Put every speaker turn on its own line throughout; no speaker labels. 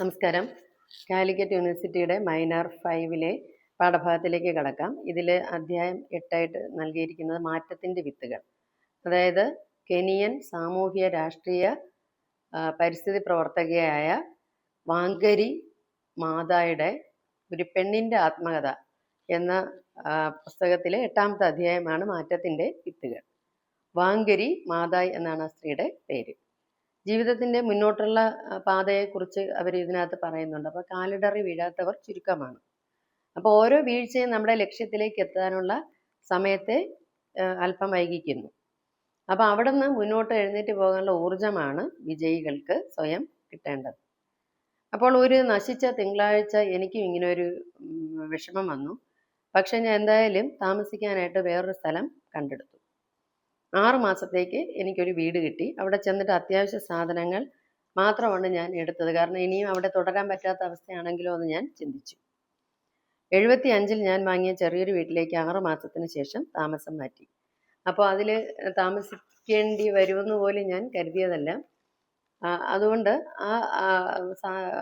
നമസ്കാരം. കാലിക്കറ്റ് യൂണിവേഴ്സിറ്റിയുടെ മൈനർ ഫൈവിലെ പാഠഭാഗത്തിലേക്ക് കടക്കാം. ഇതിൽ അധ്യായം എട്ടായിട്ട് നൽകിയിരിക്കുന്നത് മാറ്റത്തിന്റെ വിത്തുകൾ. അതായത് കെനിയൻ സാമൂഹ്യ രാഷ്ട്രീയ പരിസ്ഥിതി പ്രവർത്തകയായ വാങ്കരി മാതായുടെ ഒരു പെണ്ണിന്റെ ആത്മകഥ എന്ന പുസ്തകത്തിലെ എട്ടാമത്തെ അധ്യായമാണ് മാറ്റത്തിന്റെ വിത്തുകൾ. വാങ്കരി മാതായ് എന്നാണ് ആ സ്ത്രീയുടെ പേര്. ജീവിതത്തിന്റെ മുന്നോട്ടുള്ള പാതയെക്കുറിച്ച് അവർ ഇതിനകത്ത് പറയുന്നുണ്ട്. അപ്പോൾ കാലിടറി വീഴാത്തവർ ചുരുക്കമാണ്. അപ്പോൾ ഓരോ വീഴ്ചയും നമ്മുടെ ലക്ഷ്യത്തിലേക്ക് എത്താനുള്ള സമയത്തെ അല്പം വൈകിക്കുന്നു. അപ്പോൾ അവിടെ നിന്ന് മുന്നോട്ട് എഴുന്നേറ്റ് പോകാനുള്ള ഊർജമാണ് വിജയികൾക്ക് സ്വയം കിട്ടേണ്ടത്. അപ്പോൾ ഒരു നശിച്ച തിങ്കളാഴ്ച എനിക്കും ഇങ്ങനെ ഒരു വിഷമം വന്നു. പക്ഷെ ഞാൻ എന്തായാലും താമസിക്കാനായിട്ട് വേറൊരു സ്ഥലം കണ്ടെടുത്തു. ആറ് മാസത്തേക്ക് എനിക്കൊരു വീട് കിട്ടി. അവിടെ ചെന്നിട്ട് അത്യാവശ്യ സാധനങ്ങൾ മാത്രമാണ് ഞാൻ എടുത്തത്. കാരണം ഇനിയും അവിടെ തുടരാൻ പറ്റാത്ത അവസ്ഥയാണെങ്കിലോ എന്ന് ഞാൻ ചിന്തിച്ചു. എഴുപത്തി അഞ്ചിൽ ഞാൻ വാങ്ങിയ ചെറിയൊരു വീട്ടിലേക്ക് ആറ് മാസത്തിന് ശേഷം താമസം മാറ്റി. അപ്പോൾ അതിൽ താമസിക്കേണ്ടി വരുമെന്ന് പോലും ഞാൻ കരുതിയതല്ല. അതുകൊണ്ട് ആ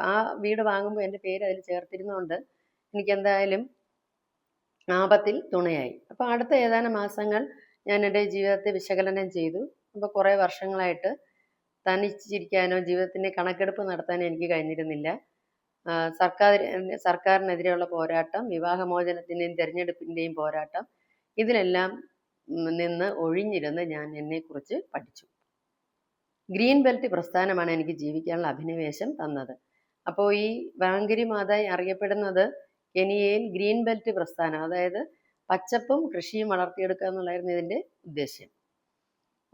ആ, വീട് വാങ്ങുമ്പോൾ എന്റെ പേര് അതിൽ ചേർത്തിരുന്നുകൊണ്ട് എനിക്കെന്തായാലും ആപത്തിൽ തുണയായി. അപ്പോൾ അടുത്ത ഏതാനും മാസങ്ങൾ ഞാൻ എന്റെ ജീവിതത്തെ വിശകലനം ചെയ്തു. അപ്പോൾ കുറേ വർഷങ്ങളായിട്ട് തനിച്ചിരിക്കാനോ ജീവിതത്തിന്റെ കണക്കെടുപ്പ് നടത്താനോ എനിക്ക് കഴിഞ്ഞിരുന്നില്ല. സർക്കാർ സർക്കാരിനെതിരെയുള്ള പോരാട്ടം വിവാഹമോചനത്തിന്റെയും തിരഞ്ഞെടുപ്പിന്റെയും പോരാട്ടം ഇതിലെല്ലാം നിന്ന് ഒഴിഞ്ഞിരുന്ന് ഞാൻ എന്നെക്കുറിച്ച് പഠിച്ചു. ഗ്രീൻ ബെൽറ്റ് പ്രസ്ഥാനമാണ് എനിക്ക് ജീവിക്കാനുള്ള അഭിനിവേശം തന്നത്. അപ്പോൾ ഈ വാങ്കരി മാതായി അറിയപ്പെടുന്നത് കെനിയയിൽ ഗ്രീൻ ബെൽറ്റ് പ്രസ്ഥാനം അതായത് പച്ചപ്പും കൃഷിയും വളർത്തിയെടുക്കുക എന്നുള്ളതായിരുന്നു ഇതിന്റെ ഉദ്ദേശ്യം.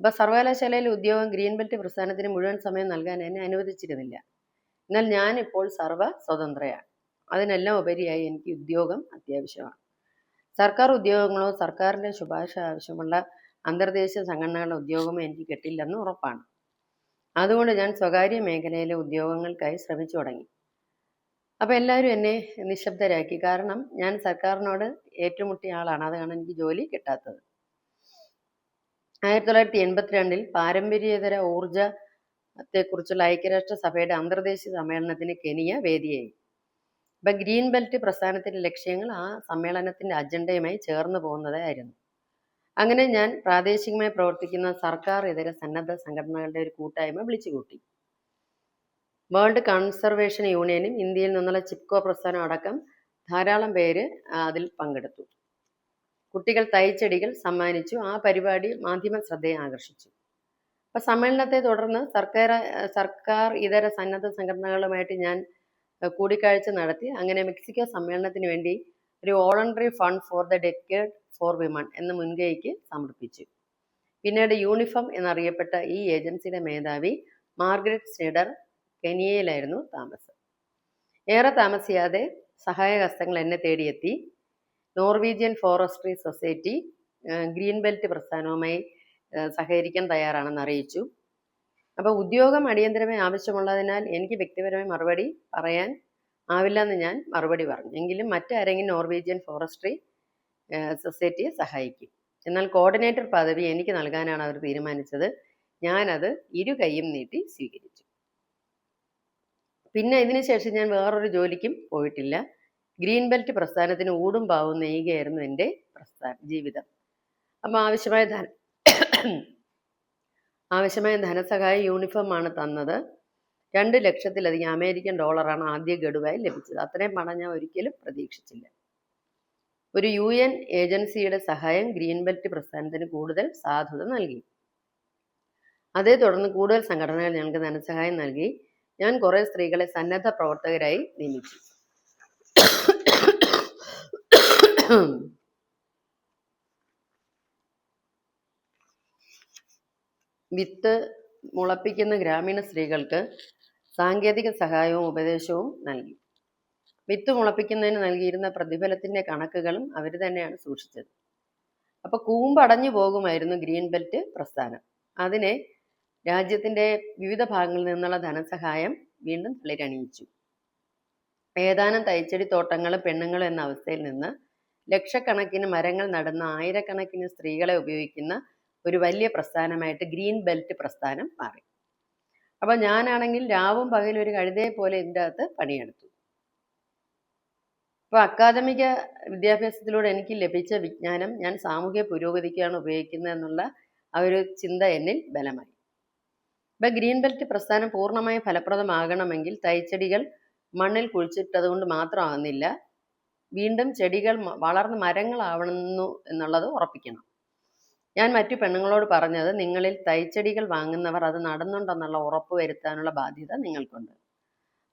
അപ്പോൾ സർവകലാശാലയിൽ ഉദ്യോഗം ഗ്രീൻ ബെൽറ്റ് പ്രസ്ഥാനത്തിന് മുഴുവൻ സമയം നൽകാൻ എന്നെ അനുവദിച്ചിരുന്നില്ല. എന്നാൽ ഞാനിപ്പോൾ സർവ സ്വതന്ത്രയാണ് അതിനെല്ലാം ഉപരിയായി എനിക്ക് ഉദ്യോഗം അത്യാവശ്യമാണ്. സർക്കാർ ഉദ്യോഗങ്ങളോ സർക്കാരിന്റെ ശുപാർശ ആവശ്യമുള്ള അന്തർദേശീയ സംഘടനകളുടെ ഉദ്യോഗമോ എനിക്ക് കിട്ടില്ലെന്ന് ഉറപ്പാണ്. അതുകൊണ്ട് ഞാൻ സ്വകാര്യ മേഖലയിലെ ഉദ്യോഗങ്ങൾക്കായി ശ്രമിച്ചു തുടങ്ങി. അപ്പോൾ എല്ലാവരും എന്നെ നിശബ്ദരാക്കി. കാരണം ഞാൻ സർക്കാരിനോട് ഏറ്റുമുട്ടിയ ആളാണ്. അതാണ് എനിക്ക് ജോലി കിട്ടാത്തത്. ആയിരത്തി തൊള്ളായിരത്തി എൺപത്തിരണ്ടിൽ പാരമ്പര്യേതര ഊർജത്തെക്കുറിച്ചുള്ള ഐക്യരാഷ്ട്ര സഭയുടെ അന്തർദേശീയ സമ്മേളനത്തിന് കെനിയ വേദിയായി. അപ്പം ഗ്രീൻ ബെൽറ്റ് പ്രസ്ഥാനത്തിന്റെ ലക്ഷ്യങ്ങൾ ആ സമ്മേളനത്തിന്റെ അജണ്ടയുമായി ചേർന്ന് പോകുന്നതായിരുന്നു. അങ്ങനെ ഞാൻ പ്രാദേശികമായി പ്രവർത്തിക്കുന്ന സർക്കാർ ഇതര സന്നദ്ധ സംഘടനകളുടെ ഒരു കൂട്ടായ്മ വിളിച്ചുകൂട്ടി. വേൾഡ് കൺസർവേഷൻ യൂണിയനും ഇന്ത്യയിൽ നിന്നുള്ള ചിപ്കോ പ്രസ്ഥാനം അടക്കം ധാരാളം പേര് അതിൽ പങ്കെടുത്തു. കുട്ടികൾ തൈച്ചെടികൾ സമ്മാനിച്ചു. ആ പരിപാടി മാധ്യമ ശ്രദ്ധയെ ആകർഷിച്ചു. അപ്പൊ സമ്മേളനത്തെ തുടർന്ന് സർക്കാർ സർക്കാർ ഇതര സന്നദ്ധ സംഘടനകളുമായിട്ട് ഞാൻ കൂടിക്കാഴ്ച നടത്തി. അങ്ങനെ മെക്സിക്കോ സമ്മേളനത്തിന് വേണ്ടി ഒരു voluntary fund for the decade for women എന്ന മുൻകൈക്ക് സമർപ്പിച്ചു. പിന്നീട് യൂണിഫോം എന്നറിയപ്പെട്ട ഈ ഏജൻസിയുടെ മേധാവി മാർഗരറ്റ് സ്നിഡർ കെനിയയിലായിരുന്നു താമസം. ഏറെ താമസിയാതെ സഹായഹസ്തങ്ങൾ എന്നെ തേടിയെത്തി. Norwegian forestry society green belt പ്രസ്ഥാനവുമായി സഹകരിക്കാൻ തയ്യാറാണെന്ന് അറിയിച്ചു. അപ്പോൾ ഉദ്യോഗം അടിയന്തരമായി ആവശ്യമുള്ളതിനാൽ എനിക്ക് വ്യക്തിപരമായി മറുപടി പറയാൻ ആവില്ല എന്ന് ഞാൻ മറുപടി പറഞ്ഞു. എങ്കിലും മറ്റാരെങ്കിലും നോർവീജിയൻ ഫോറസ്ട്രി സൊസൈറ്റിയെ സഹായിക്കും. എന്നാൽ കോർഡിനേറ്റർ പദവി എനിക്ക് നൽകാനാണ് അവർ തീരുമാനിച്ചത്. ഞാനത് ഇരു കൈയും നീട്ടി സ്വീകരിച്ചു. പിന്നെ ഇതിന് ശേഷം ഞാൻ വേറൊരു ജോലിക്കും പോയിട്ടില്ല. ഗ്രീൻ ബെൽറ്റ് പ്രസ്ഥാനത്തിന് ഊടും പാവും നെയ്യുകയായിരുന്നു എന്റെ പ്രസ്ഥാന ജീവിതം. അപ്പം ആവശ്യമായ ധന ആവശ്യമായ ധനസഹായ യൂണിഫോമാണ് തന്നത്. രണ്ട് ലക്ഷത്തിലധികം അമേരിക്കൻ ഡോളറാണ് ആദ്യ ഗഡുവായി ലഭിച്ചത്. അത്രയും പണം ഞാൻ ഒരിക്കലും പ്രതീക്ഷിച്ചില്ല. ഒരു യു എൻ ഏജൻസിയുടെ സഹായം ഗ്രീൻ ബെൽറ്റ് പ്രസ്ഥാനത്തിന് കൂടുതൽ സാധുത നൽകി. അതേ തുടർന്ന് കൂടുതൽ സംഘടനകൾ ഞങ്ങൾക്ക് ധനസഹായം നൽകി. ഞാൻ കുറെ സ്ത്രീകളെ സന്നദ്ധ പ്രവർത്തകരായി നിയമിച്ചു. വിത്ത് മുളപ്പിക്കുന്ന ഗ്രാമീണ സ്ത്രീകൾക്ക് സാങ്കേതിക സഹായവും ഉപദേശവും നൽകി. വിത്ത് മുളപ്പിക്കുന്നതിന് നൽകിയിരുന്ന പ്രതിഫലത്തിന്റെ കണക്കുകളും അവർ തന്നെയാണ് സൂക്ഷിച്ചത്. അപ്പൊ കൂമ്പടഞ്ഞു പോകുമായിരുന്നു ഗ്രീൻ ബെൽറ്റ് പ്രസ്ഥാനം. അതിനെ രാജ്യത്തിന്റെ വിവിധ ഭാഗങ്ങളിൽ നിന്നുള്ള ധനസഹായം വീണ്ടും തളിരണിയിച്ചു. ഏതാനും തൈച്ചെടി തോട്ടങ്ങളും പെണ്ണുങ്ങളും എന്ന അവസ്ഥയിൽ നിന്ന് ലക്ഷക്കണക്കിന് മരങ്ങൾ നടന്ന ആയിരക്കണക്കിന് സ്ത്രീകളെ ഉപയോഗിക്കുന്ന ഒരു വലിയ പ്രസ്ഥാനമായിട്ട് ഗ്രീൻ ബെൽറ്റ് പ്രസ്ഥാനം മാറി. അപ്പം ഞാനാണെങ്കിൽ രാവും പകലും ഒരു കഴുതയെ പോലെ ഇതിന്റെ അകത്ത് പണിയെടുത്തു. അപ്പോൾ അക്കാദമിക വിദ്യാഭ്യാസത്തിലൂടെ എനിക്ക് ലഭിച്ച വിജ്ഞാനം ഞാൻ സാമൂഹ്യ പുരോഗതിക്കാണ് ഉപയോഗിക്കുന്നത് എന്നുള്ള ആ ഒരു ചിന്ത എന്നിൽ ബലമായി. ഇപ്പം ഗ്രീൻ ബെൽറ്റ് പ്രസ്ഥാനം പൂർണമായും ഫലപ്രദമാകണമെങ്കിൽ തൈച്ചെടികൾ മണ്ണിൽ കുഴിച്ചിട്ടതുകൊണ്ട് മാത്രമാകുന്നില്ല. വീണ്ടും ചെടികൾ വളർന്ന് മരങ്ങളാവണമെന്നു എന്നുള്ളത് ഉറപ്പിക്കണം. ഞാൻ മറ്റു പെണ്ണുങ്ങളോട് പറഞ്ഞത് നിങ്ങളിൽ തൈച്ചെടികൾ വാങ്ങുന്നവർ അത് നടന്നുണ്ടെന്നുള്ള ഉറപ്പ് വരുത്താനുള്ള ബാധ്യത നിങ്ങൾക്കുണ്ട്.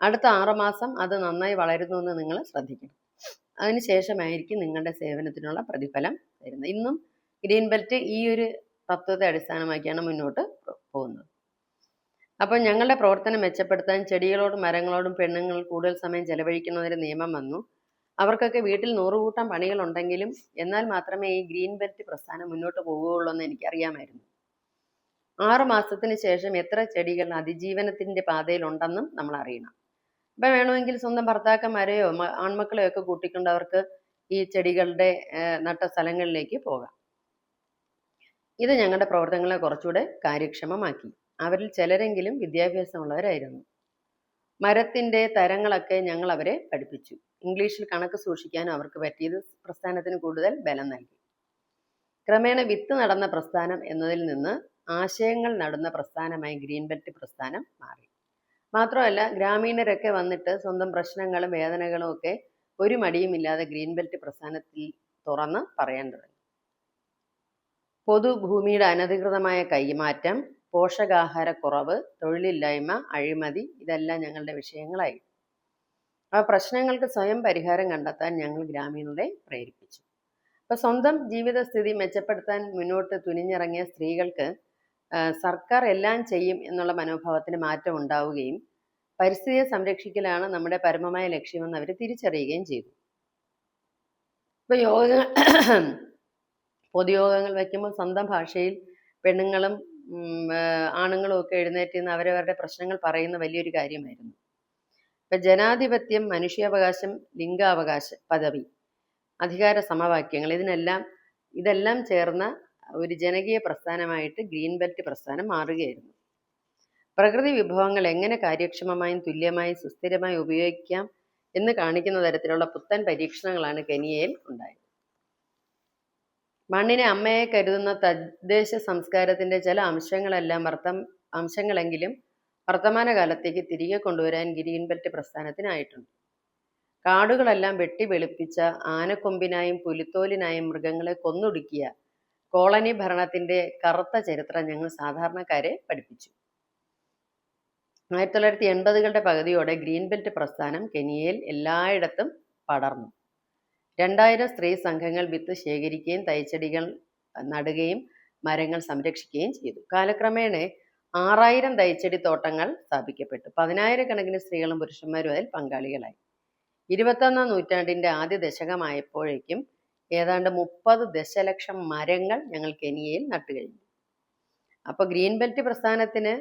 അടുത്ത ആറുമാസം അത് നന്നായി വളരുന്നു എന്ന് നിങ്ങൾ ശ്രദ്ധിക്കണം. അതിനുശേഷമായിരിക്കും നിങ്ങളുടെ സേവനത്തിനുള്ള പ്രതിഫലം തരുന്നത്. ഇന്നും ഗ്രീൻ ബെൽറ്റ് ഈ ഒരു തത്വത്തെ അടിസ്ഥാനമാക്കിയാണ് മുന്നോട്ട് പോകുന്നത്. അപ്പം ഞങ്ങളുടെ പ്രവർത്തനം മെച്ചപ്പെടുത്താൻ ചെടികളോടും മരങ്ങളോടും പെണ്ണുങ്ങൾ കൂടുതൽ സമയം ചെലവഴിക്കുന്നതിന് നിയമം വന്നു. അവർക്കൊക്കെ വീട്ടിൽ നൂറുകൂട്ടം പണികളുണ്ടെങ്കിലും എന്നാൽ മാത്രമേ ഈ ഗ്രീൻ ബെൽറ്റ് പ്രസ്ഥാനം മുന്നോട്ട് പോവുകയുള്ളൂ എന്ന് എനിക്കറിയാമായിരുന്നു. ആറു മാസത്തിന് ശേഷം എത്ര ചെടികൾ അതിജീവനത്തിന്റെ പാതയിലുണ്ടെന്നും നമ്മൾ അറിയണം. ഇപ്പം വേണമെങ്കിൽ സ്വന്തം ഭർത്താക്കന്മാരെയോ ആൺമക്കളെയോ ഒക്കെ കൂട്ടിക്കൊണ്ട് അവർക്ക് ഈ ചെടികളുടെ നട്ട സ്ഥലങ്ങളിലേക്ക് പോകാം. ഇത് ഞങ്ങളുടെ പ്രവർത്തനങ്ങളെ കുറച്ചുകൂടെ കാര്യക്ഷമമാക്കി. അവരിൽ ചിലരെങ്കിലും വിദ്യാഭ്യാസമുള്ളവരായിരുന്നു. മരത്തിന്റെ തരങ്ങളൊക്കെ ഞങ്ങൾ അവരെ പഠിപ്പിച്ചു. ഇംഗ്ലീഷിൽ കണക്ക് സൂക്ഷിക്കാനും അവർക്ക് പറ്റിയത് പ്രസ്ഥാനത്തിന് കൂടുതൽ ബലം നൽകി. ക്രമേണ വിത്ത് നടന്ന പ്രസ്ഥാനം എന്നതിൽ നിന്ന് ആശയങ്ങൾ നടന്ന പ്രസ്ഥാനമായി ഗ്രീൻ ബെൽറ്റ് പ്രസ്ഥാനം മാറി. മാത്രമല്ല ഗ്രാമീണരൊക്കെ വന്നിട്ട് സ്വന്തം പ്രശ്നങ്ങളും വേദനകളും ഒക്കെ ഒരു മടിയുമില്ലാതെ ഗ്രീൻ ബെൽറ്റ് പ്രസ്ഥാനത്തിൽ തുറന്ന് പറയാൻ തുടങ്ങി. പൊതുഭൂമിയുടെ അനധികൃതമായ കൈമാറ്റം പോഷകാഹാരക്കുറവ് തൊഴിലില്ലായ്മ അഴിമതി ഇതെല്ലാം ഞങ്ങളുടെ വിഷയങ്ങളായി. ആ പ്രശ്നങ്ങൾക്ക് സ്വയം പരിഹാരം കണ്ടെത്താൻ ഞങ്ങൾ ഗ്രാമീണരെ പ്രേരിപ്പിച്ചു. അപ്പോൾ സ്വന്തം ജീവിതസ്ഥിതി മെച്ചപ്പെടുത്താൻ മുന്നോട്ട് തുനിഞ്ഞിറങ്ങിയ സ്ത്രീകൾക്ക് സർക്കാർ എല്ലാം ചെയ്യും എന്നുള്ള മനോഭാവത്തിന് മാറ്റം ഉണ്ടാവുകയും പരിസ്ഥിതിയെ സംരക്ഷിക്കലാണ് നമ്മുടെ പരമമായ ലക്ഷ്യമെന്ന് അവർ തിരിച്ചറിയുകയും ചെയ്തു. ഇപ്പൊ യോഗ പൊതുയോഗങ്ങൾ വയ്ക്കുമ്പോൾ സ്വന്തം ഭാഷയിൽ പെണ്ണുങ്ങളും ആണുങ്ങളും ഒക്കെ എഴുന്നേറ്റ് നിന്ന് അവരവരുടെ പ്രശ്നങ്ങൾ പറയുന്ന വലിയൊരു കാര്യമായിരുന്നു. ഇപ്പൊ ജനാധിപത്യം മനുഷ്യാവകാശം ലിംഗാവകാശ പദവി അധികാര സമവാക്യങ്ങൾ ഇതിനെല്ലാം ഇതെല്ലാം ചേർന്ന ഒരു ജനകീയ പ്രസ്ഥാനമായിട്ട് ഗ്രീൻ ബെൽറ്റ് പ്രസ്ഥാനം മാറുകയായിരുന്നു. പ്രകൃതി വിഭവങ്ങൾ എങ്ങനെ കാര്യക്ഷമമായും തുല്യമായും സുസ്ഥിരമായും ഉപയോഗിക്കാം എന്ന് കാണിക്കുന്ന തരത്തിലുള്ള പുത്തൻ പരീക്ഷണങ്ങളാണ് കെനിയയിൽ ഉണ്ടായത്. മണ്ണിനെ അമ്മയെ കരുതുന്ന തദ്ദേശ സംസ്കാരത്തിന്റെ ചില അംശങ്ങളെല്ലാം വർത്തം അംശങ്ങളെങ്കിലും വർത്തമാനകാലത്തേക്ക് തിരികെ കൊണ്ടുവരാൻ ഗ്രീൻ ബെൽറ്റ് പ്രസ്ഥാനത്തിനായിട്ടുണ്ട്. കാടുകളെല്ലാം വെട്ടി വെളുപ്പിച്ച ആനക്കൊമ്പിനായും പുലിത്തോലിനായും മൃഗങ്ങളെ കൊന്നൊടുക്കിയ കോളനി ഭരണത്തിന്റെ കറുത്ത ചരിത്രം ഞങ്ങൾ സാധാരണക്കാരെ പഠിപ്പിച്ചു. ആയിരത്തി തൊള്ളായിരത്തി എൺപതുകളുടെ പകുതിയോടെ ഗ്രീൻ ബെൽറ്റ് പ്രസ്ഥാനം കെനിയയിൽ എല്ലായിടത്തും പടർന്നു. രണ്ടായിരം സ്ത്രീ സംഘങ്ങൾ വിത്ത് ശേഖരിക്കുകയും തൈച്ചെടികൾ നടുകയും മരങ്ങൾ സംരക്ഷിക്കുകയും ചെയ്തു. കാലക്രമേണ ആറായിരം തൈച്ചെടി തോട്ടങ്ങൾ സ്ഥാപിക്കപ്പെട്ടു. പതിനായിരക്കണക്കിന് സ്ത്രീകളും പുരുഷന്മാരും അതിൽ പങ്കാളികളായി. ഇരുപത്തൊന്നാം നൂറ്റാണ്ടിന്റെ ആദ്യ ദശകമായപ്പോഴേക്കും ഏതാണ്ട് മുപ്പത് ദശലക്ഷം മരങ്ങൾ ഞങ്ങൾ കെനിയയിൽ നട്ടുകഴിഞ്ഞു. അപ്പോൾ ഗ്രീൻ ബെൽറ്റ് പ്രസ്ഥാനത്തിന്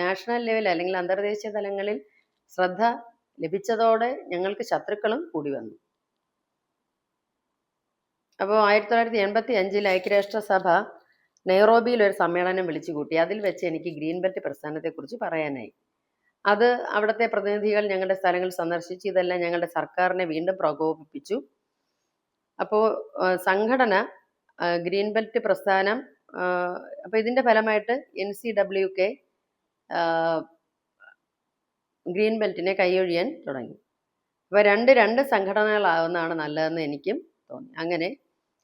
നാഷണൽ ലെവൽ അല്ലെങ്കിൽ അന്തർദേശീയ തലങ്ങളിൽ ശ്രദ്ധ ലഭിച്ചതോടെ ഞങ്ങൾക്ക് ശത്രുക്കളും കൂടി വന്നു. അപ്പോൾ ആയിരത്തി തൊള്ളായിരത്തി എൺപത്തി അഞ്ചിൽ ഐക്യരാഷ്ട്രസഭ നെയ്റോബിയിൽ ഒരു സമ്മേളനം വിളിച്ചു കൂട്ടി. അതിൽ വെച്ച് എനിക്ക് ഗ്രീൻ ബെൽറ്റ് പ്രസ്ഥാനത്തെക്കുറിച്ച് പറയാനായി. അത് അവിടുത്തെ പ്രതിനിധികൾ ഞങ്ങളുടെ സ്ഥലങ്ങൾ സന്ദർശിച്ച് ഇതെല്ലാം ഞങ്ങളുടെ സർക്കാരിനെ വീണ്ടും പ്രകോപിപ്പിച്ചു. അപ്പോൾ സംഘടന ഗ്രീൻ ബെൽറ്റ് പ്രസ്ഥാനം അപ്പോൾ ഇതിന്റെ ഫലമായിട്ട് N C W K green ബെൽറ്റിനെ കൈയൊഴിയാൻ തുടങ്ങി. അപ്പോൾ രണ്ട് രണ്ട് സംഘടനകളാവുന്നതാണ് നല്ലതെന്ന് എനിക്കും തോന്നി. അങ്ങനെ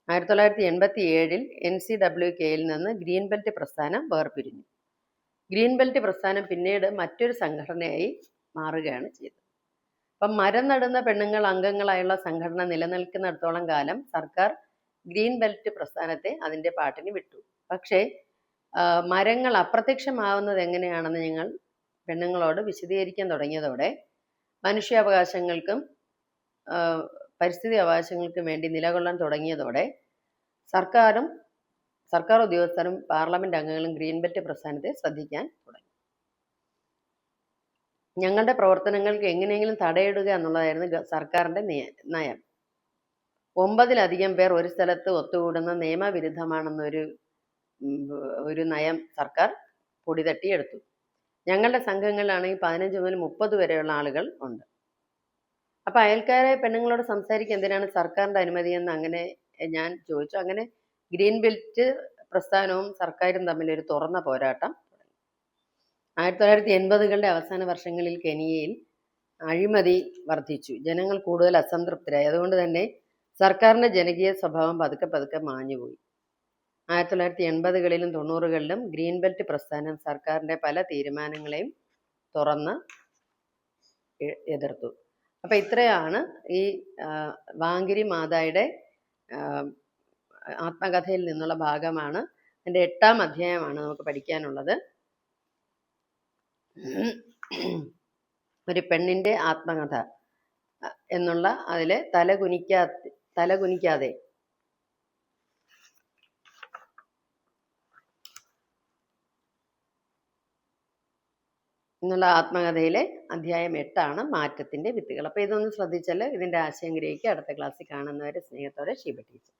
ആയിരത്തി തൊള്ളായിരത്തി എൺപത്തി ഏഴിൽ എൻ സി ഡബ്ല്യു കെയിൽ നിന്ന് ഗ്രീൻ ബെൽറ്റ് പ്രസ്ഥാനം വേർപിരിഞ്ഞു. ഗ്രീൻ ബെൽറ്റ് പ്രസ്ഥാനം പിന്നീട് മറ്റൊരു സംഘടനയായി മാറുകയാണ് ചെയ്തത്. അപ്പം മരം നടുന്ന പെണ്ണുങ്ങൾ അംഗങ്ങളായുള്ള സംഘടന നിലനിൽക്കുന്നിടത്തോളം കാലം സർക്കാർ ഗ്രീൻ ബെൽറ്റ് പ്രസ്ഥാനത്തെ അതിന്റെ പാട്ടിന് വിട്ടു. പക്ഷേ മരങ്ങൾ അപ്രത്യക്ഷമാവുന്നത് എങ്ങനെയാണെന്ന് ഞങ്ങൾ പെണ്ണുങ്ങളോട് വിശദീകരിക്കാൻ തുടങ്ങിയതോടെ മനുഷ്യാവകാശങ്ങൾക്കും പരിസ്ഥിതി അവകാശങ്ങൾക്ക് വേണ്ടി നിലകൊള്ളാൻ തുടങ്ങിയതോടെ സർക്കാരും സർക്കാർ ഉദ്യോഗസ്ഥരും പാർലമെന്റ് അംഗങ്ങളും ഗ്രീൻ ബെൽറ്റ് പ്രസ്ഥാനത്തെ ശ്രദ്ധിക്കാൻ തുടങ്ങി. ഞങ്ങളുടെ പ്രവർത്തനങ്ങൾക്ക് എങ്ങനെയെങ്കിലും തടയിടുക എന്നുള്ളതായിരുന്നു സർക്കാരിന്റെ നയം ഒമ്പതിലധികം പേർ ഒരു സ്ഥലത്ത് ഒത്തുകൂടുന്ന നിയമവിരുദ്ധമാണെന്നൊരു ഒരു നയം സർക്കാർ പൊടിതട്ടിയെടുത്തു. ഞങ്ങളുടെ സംഘങ്ങളിലാണെങ്കിൽ പതിനഞ്ച് മുതൽ മുപ്പത് വരെയുള്ള ആളുകൾ ഉണ്ട്. അപ്പോൾ അയൽക്കാരെ പെണ്ണുങ്ങളോട് സംസാരിക്കുക എന്തിനാണ് സർക്കാരിന്റെ അനുമതി എന്ന് അങ്ങനെ ഞാൻ ചോദിച്ചു. അങ്ങനെ ഗ്രീൻ ബെൽറ്റ് പ്രസ്ഥാനവും സർക്കാരും തമ്മിൽ ഒരു തുറന്ന പോരാട്ടം ആയിരത്തി തൊള്ളായിരത്തി എൺപതുകളുടെ അവസാന വർഷങ്ങളിൽ കെനിയയിൽ അഴിമതി വർദ്ധിച്ചു. ജനങ്ങൾ കൂടുതൽ അസംതൃപ്തരായി. അതുകൊണ്ട് തന്നെ സർക്കാരിന്റെ ജനകീയ സ്വഭാവം പതുക്കെ പതുക്കെ മാഞ്ഞുപോയി. ആയിരത്തി തൊള്ളായിരത്തി എൺപതുകളിലും തൊണ്ണൂറുകളിലും ഗ്രീൻ ബെൽറ്റ് പ്രസ്ഥാനം സർക്കാരിന്റെ പല തീരുമാനങ്ങളെയും തുറന്ന് എതിർത്തു. അപ്പം ഇത്രയാണ് ഈ വാങ്കിരി മാതായുടെ ആത്മകഥയിൽ നിന്നുള്ള ഭാഗമാണ്. എന്റെ എട്ടാം അധ്യായമാണ് നമുക്ക് പഠിക്കാനുള്ളത്. ഒരു പെണ്ണിന്റെ ആത്മകഥ എന്നുള്ള അതിൽ തല കുനിക്കാ എന്നുള്ള ആത്മകഥയിലെ അധ്യായം എട്ടാണ് മാറ്റത്തിന്റെ വിത്തുകൾ. അപ്പോൾ ഇതൊന്ന് ശ്രദ്ധിച്ചാൽ ഇതിന്റെ ആശയം ഗ്രഹിക്കുക അടുത്ത ക്ലാസ്സിൽ കാണുന്നവരെ സ്നേഹത്തോടെ ഷീബ ടീച്ചർ.